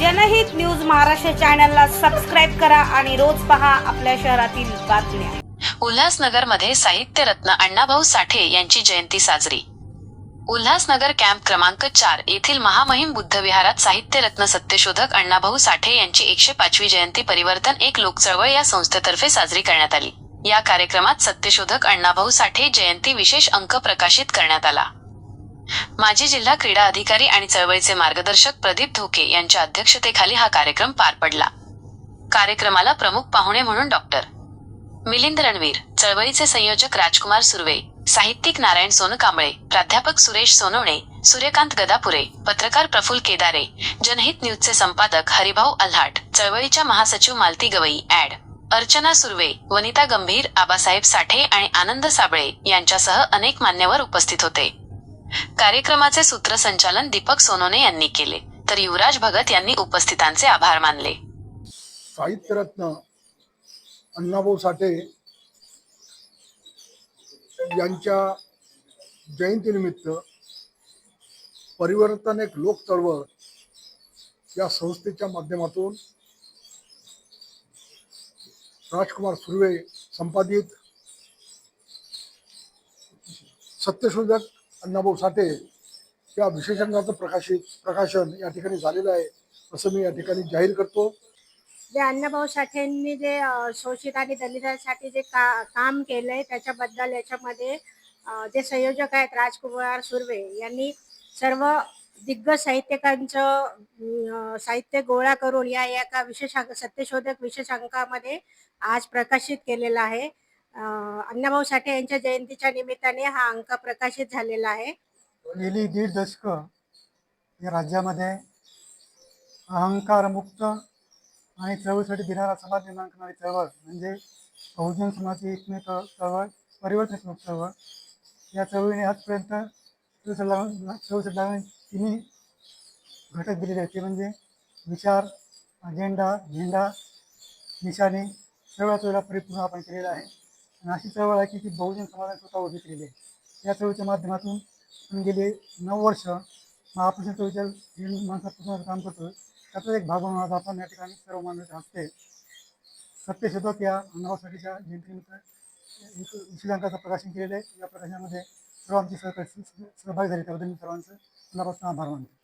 जनहित न्यूज महाराष्ट्र चॅनलला सबस्क्राईब करा आणि रोज पहा आपल्या शहरातील बातम्या. उल्हासनगरमध्ये साहित्यरत्न अण्णाभाऊ साठे यांची जयंती साजरी. उल्हासनगर कॅम्प क्रमांक चार येथील महामहिम बुद्धविहारात साहित्यरत्न सत्यशोधक अण्णाभाऊ साठे यांची एकशे पाचवी जयंती परिवर्तन एक लोकचळवळ या संस्थेतर्फे साजरी करण्यात आली. या कार्यक्रमात सत्यशोधक अण्णाभाऊ साठे जयंती विशेष अंक प्रकाशित करण्यात आला. माजी जिल्हा क्रीडा अधिकारी आणि चळवळीचे मार्गदर्शक प्रदीप धोके यांच्या अध्यक्षतेखाली हा कार्यक्रम पार पडला. कार्यक्रमाला प्रमुख पाहुणे म्हणून डॉक्टर मिलिंद रणवीर चळवळीचे संयोजक राजकुमार सुर्वे साहित्यिक नारायण सोनकांबळे प्राध्यापक सुरेश सोनवणे सूर्यकांत गदापुरे पत्रकार प्रफुल केदारे जनहित न्यूजचे संपादक हरिभाऊ अल्हाट चळवळीच्या महासचिव मालती गवई ऍड अर्चना सुर्वे वनिता गंभीर आबासाहेब साठे आणि आनंद साबळे यांच्यासह अनेक मान्यवर उपस्थित होते. कार्यक्रमाचे सूत्रसंचालन दीपक सोनोने यांनी केले. तर युवराज भगत यांनी उपस्थितांचे आभार मानले. साहित्यरत्न अण्णाभाऊ साठे यांच्या जयंतीनिमित्त परिवर्तन एक लोक चळवळ या संस्थेच्या माध्यमातून राजकुमार सुर्वे संपादित सत्यशोधक अण्णाभाऊ साठे या विशेषांकाचं प्रकाशित प्रकाशन या ठिकाणी झालेलं आहे असं मी या ठिकाणी जाहीर करतो. जे अण्णाभाऊ साठेंनी जे शोषित आणि दलितांसाठी जे का काम केलंय त्याच्याबद्दल याच्यामध्ये जे संयोजक आहेत राजकुमार सुर्वे यांनी सर्व दिग्गज साहित्यिकांचं साहित्य गोळा करून या एका विशेष सत्यशोधक विशेष अंकामध्ये आज प्रकाशित केलेला आहे. अण्णाभाऊ साठे यांच्या जयंतीच्या निमित्ताने हा अंक प्रकाशित झालेला आहे. गेली दीड दशक या राज्यामध्ये अहंकारमुक्त आणि चळवळीसाठी दिनारा समाज निर्माण करणारी चळवळ म्हणजे बहुजन समाजाची एकमेव चळवळ परिवर्तन चळवळ या चळवळीने आजपर्यंत चळवळीसाठी तिन्ही घटक दिलेले आहेत. ते म्हणजे विचार अजेंडा झेंडा निशाणे सगळ्या चळवळीला परिपूर्ण आपण केलेला आहे. अशी चळवळ आहे की ती बहुजन समाजाने स्वतः उभी केलेली आहे या चळवळीच्या माध्यमातून गेले नऊ वर्ष महापुरुष चळवळीच्या जे माणसापासून काम करतो त्याचा एक भाग म्हणून आज आपण या ठिकाणी सर्व मानवाच्या हस्ते सत्यशोधक या अण्णाभाऊसाठीच्या जयंतीनिमित्त एक विशेषांकाचं प्रकाशन केलेलं आहे. या प्रकाशनामध्ये सर्व आमची सहकारी सहभागी झाली. त्याबद्दल मी सर्वांचं मनापासून आभार मानतो.